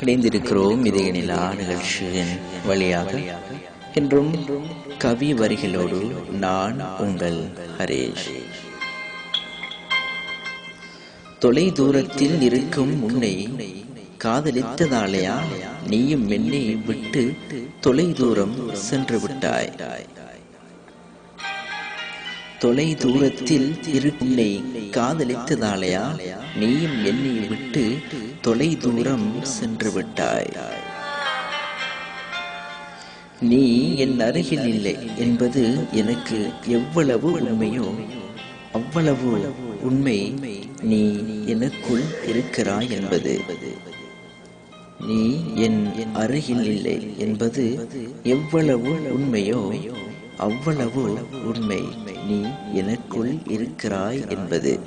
இணைந்திருக்கிறோம் இதயநிலா நிகழ்ச்சியின் வழியாக. என்றும் கவி வரிகளோடு நான் உங்கள் ஹரேஷ். தொலை தூரத்தில் இருக்கும் உன்னை காதலித்ததாலேயா? நீயும் என்னை விட்டு தொலை தூரம் சென்று விட்டாய். தொலை தூரத்தில் இருக்குன்னை காதலித்ததாலேயா? நீயும் என்னை விட்டு தொலை தூரம் சென்று விட்டாய் நீ என் அருகில் இல்லை என்பது எனக்கு எவ்வளவு உண்மையோ அவ்வளவு உண்மை நீ எனக்குள் இருக்கிறாய் என்பது. நீ என் அருகில் இல்லை என்பது எவ்வளவு உண்மையோ அவ்வளவு உண்மை. நீ எனக்குள் இருக்கிறாய் என்பது.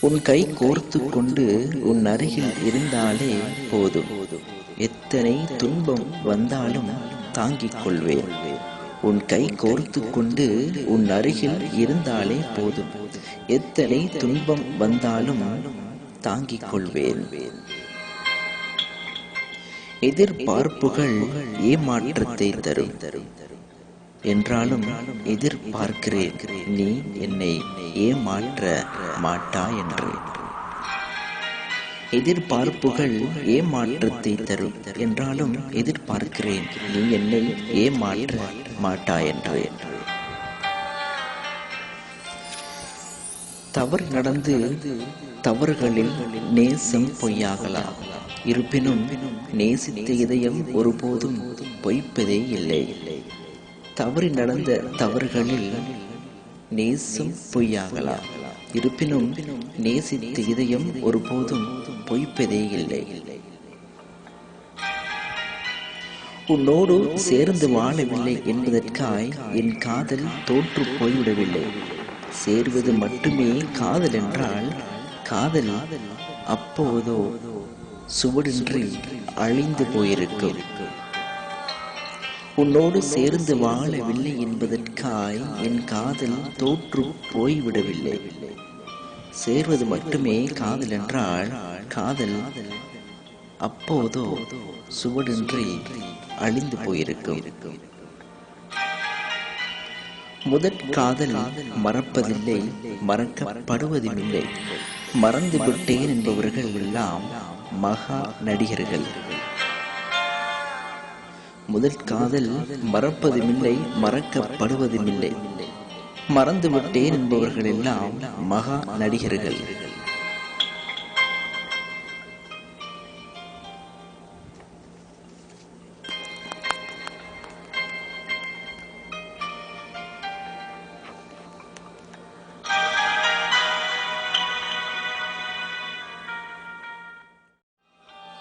உன் கை கோர்த்து கொண்டு உன் அருகில் இருந்தாலே போதும். எத்தனை துன்பம் வந்தாலும் தாங்கிக் கொள்வேன். உன் கை கோர்த்து கொண்டு உன் அருகில் இருந்தாலே போதும். எத்தனை துன்பம் வந்தாலும் தாங்கிக் கொள்வேன். எதிர்பார்ப்புகள் ஏமாற்றத்தை தரும். என்றாலும் எதிர்பார்க்கிறேன். நீ என்னை ஏமாற்ற மாட்டா என்று. எதிர்பார்ப்புகள் ஏமாற்றத்தை தரும் என்றாலும் எதிர்பார்க்கிறேன். நீ என்னை ஏமாற்ற மாட்டா என்று. தவறு நடந்து தவறுகளில் நேசம் பொய்யாகலாம். இருப்பினும் நேசித்த இதயம் ஒருபோதும் பொய்ப்பதே இல்லை. தவறி நடந்த தவறுகளில் நேசம் பொய்யாகலாம். இருப்பினும் நேசித்த இதயம் ஒருபோதும் பொய்ப்பதே இல்லை உன்னோடு சேர்ந்து வாழவில்லை என்பதற்காய் என் காதல் தோற்று போய்விடவில்லை. சேர்வது மட்டுமே காதல் என்றால் காதல் அப்போதோ சுவடின்றி அழிந்து போயிருக்கும். உன்னோடு சேர்ந்து வாழவில்லை என்பதற்காய் என் காதல் தோற்று போய்விடவில்லை. சேர்வது மட்டுமே காதல் என்றால் காதல் அப்போதோ சுவடின்றி அழிந்து போயிருக்கும். முதற் காதல் மறப்பதில்லை மறக்கப்படுவதுமில்லை. மறந்து விட்டேன் என்பவர்கள் எல்லாம் மகா நடிகர்கள். முதல் காதல் மறப்பதுமில்லை மறக்கப்படுவதுமில்லை. மறந்து விட்டேன் என்பவர்கள் எல்லாம் மகா நடிகர்கள்.